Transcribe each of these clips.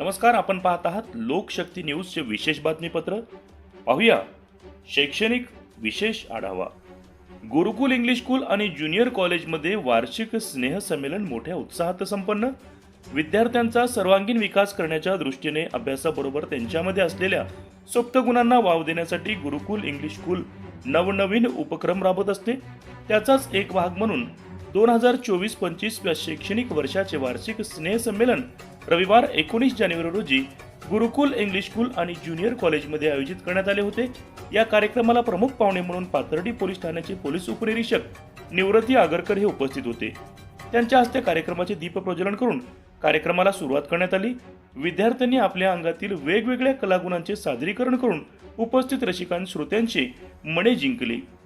नमस्कार आपण पाहत आहात लोकशक्ती न्यूजचे विशेष बातमीपत्र. पाहूया शैक्षणिक विशेष आढावा. गुरुकुल इंग्लिश स्कूल आणि ज्युनियर कॉलेजमध्ये वार्षिक स्नेहसंमेलन मोठ्या उत्साहात संपन्न. विद्यार्थ्यांचा सर्वांगीण विकास करण्याच्या दृष्टीने अभ्यासाबरोबर त्यांच्यामध्ये असलेल्या सुप्त गुणांना वाव देण्यासाठी गुरुकुल इंग्लिश स्कूल नवनवीन उपक्रम राबवत असते. त्याचाच एक भाग म्हणून दोन हजार चोवीस पंचवीस या शैक्षणिक वर्षाचे वार्षिक स्नेहसंमेलन रविवार एकोणीस जानेवारी रोजी गुरुकुल इंग्लिश स्कूल आणि ज्युनियर कॉलेजमध्ये आयोजित करण्यात आले होते. या कार्यक्रमाला प्रमुख पाहुणे म्हणून पाथर्डी पोलीस ठाण्याचे पोलीस उपनिरीक्षक निवृत्ती आगरकर हे उपस्थित होते. त्यांच्या हस्ते कार्यक्रमाचे दीपप्रज्वलन करून कार्यक्रमाला सुरुवात करण्यात आली. विद्यार्थ्यांनी आपल्या अंगातील वेगवेगळ्या कलागुणांचे सादरीकरण करून उपस्थित रसिकांत श्रोत्यांचे मने जिंकले.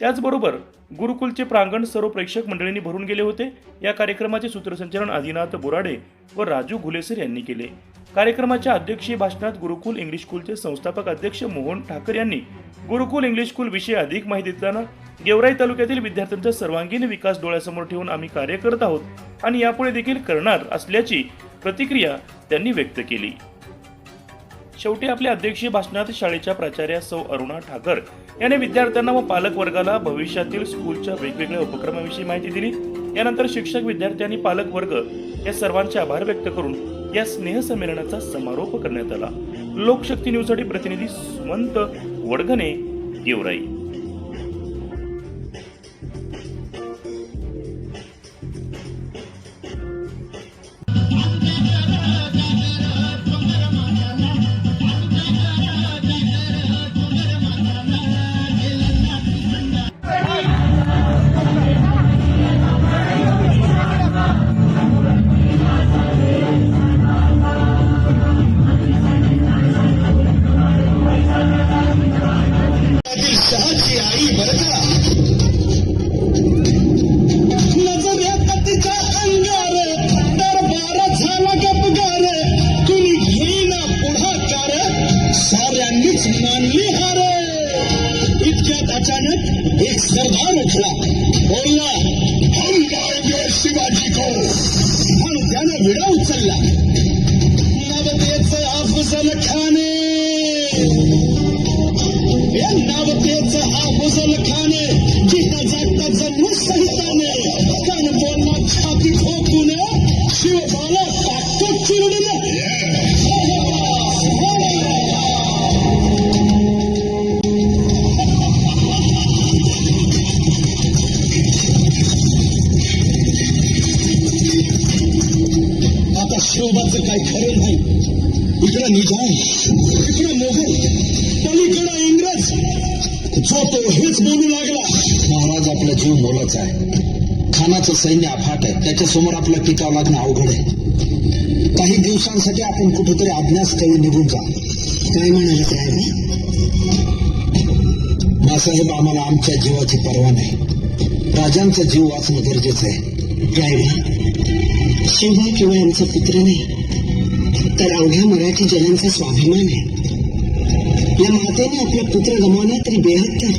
त्याचबरोबर गुरुकुलचे प्रांगण सर्व प्रेक्षक मंडळींनी भरून गेले होते. या कार्यक्रमाचे सूत्रसंचालन आदिनाथ बोराडे व राजू घुलेसर यांनी केले. कार्यक्रमाच्या अध्यक्षीय भाषणात गुरुकुल इंग्लिश स्कूलचे संस्थापक अध्यक्ष मोहन ठाकर यांनी गुरुकुल इंग्लिश स्कूल विषयी अधिक माहिती देताना गेवराई तालुक्यातील विद्यार्थ्यांचा सर्वांगीण विकास डोळ्यासमोर ठेवून आम्ही कार्य करत आहोत आणि यापुढे देखील करणार असल्याची प्रतिक्रिया त्यांनी व्यक्त केली. शेवटी आपल्या अध्यक्षीय भाषणात शाळेच्या प्राचार्या सौ अरुणा ठाकर याने विद्यार्थ्यांना व पालक वर्गाला भविष्यातील स्कूलच्या वेगवेगळ्या उपक्रमाविषयी माहिती दिली. यानंतर शिक्षक विद्यार्थी आणि पालक वर्ग या सर्वांचे आभार व्यक्त करून या स्नेहसंमेलनाचा समारोप करण्यात आला. लोकशक्ती न्यूजसाठी प्रतिनिधी सुमंत वडगणे गेवराई. अचानक सरदार उठला बोलला हम मारेंगे शिवाजी को आणि त्यानं विडा उचलला नवतेच अफजल खाने या नावतेच अफजल खाने जिता जागता जन्म सहिताने कान बोलला छाती ठोकून शिवबाला टाकतो चिरडून शोभाचं काही काय खरं नाही. इकडं निजाम इकडं मोगल पलीकडं इंग्रज. जो तो हेच बोलू लागला. महाराज आपला जीव मोलाचा आहे. खानाचं सैन्य अफाट आहे. त्याच्यासमोर आपलं टिकाव लागणं अवघड आहे. काही दिवसांसाठी आपण कुठेतरी अज्ञास्थळी निघून जा. काय म्हणाले साहेब मासाहेब आम्हाला आमच्या जीवाची पर्वा नाही. राजांचा जीव वाचणं गरजेचं आहे. रायबा शिवबा केवळ आमचा पुत्र नाही. तर अवघ्या मराठी जनांचा स्वाभिमान आहे. या मातेने आपला पुत्र गमावला तरी बेहत्तर.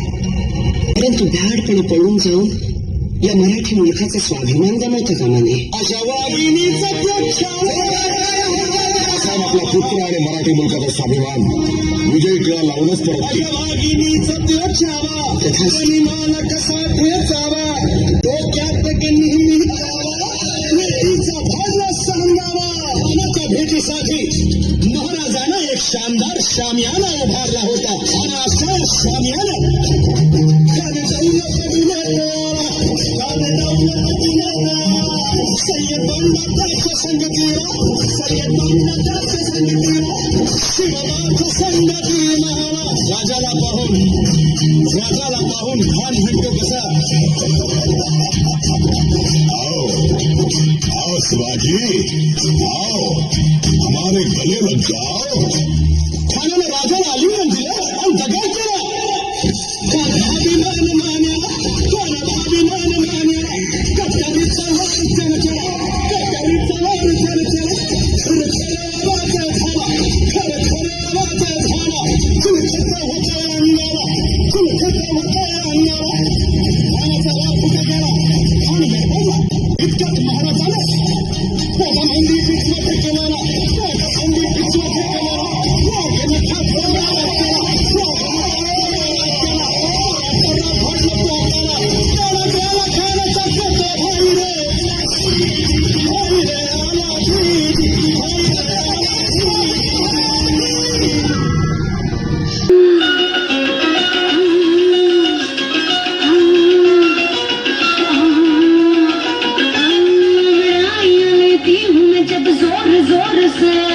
परंतु भ्याडपणे पळून जाऊन या मराठी मुलखाचा स्वाभिमान गमावता कामा नये. अशा वाघिणीचा प्रख्यात साहेब आपला पुत्र आणि मराठी मुलकाचा स्वाभिमान विजय टिळा लावूनच परत भेटीसाठी महाराजानं एक शानदार शामियाना उभारला होता. आणि अशा शामियाना संगतीला सय्यद बंदाच्या संगतीला शिवबाच्या संगतीला राजाला पाहून राजाला पाहून आओ आओ शिवाजी आओ हमारे गले लग जाओ Hindi, hindi, hindi, hindi, hep zor zor sen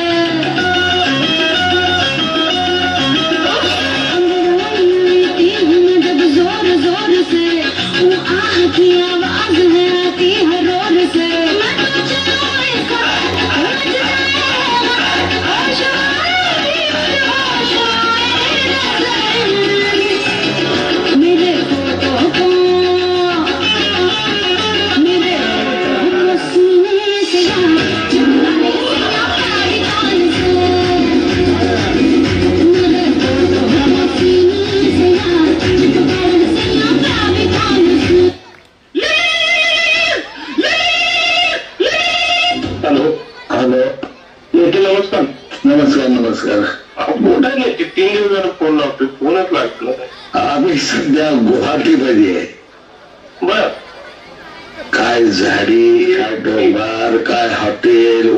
सध्या गुवाहाटीमध्ये आहे. बर. काय झाडी काय डोंगर काय हॉटेल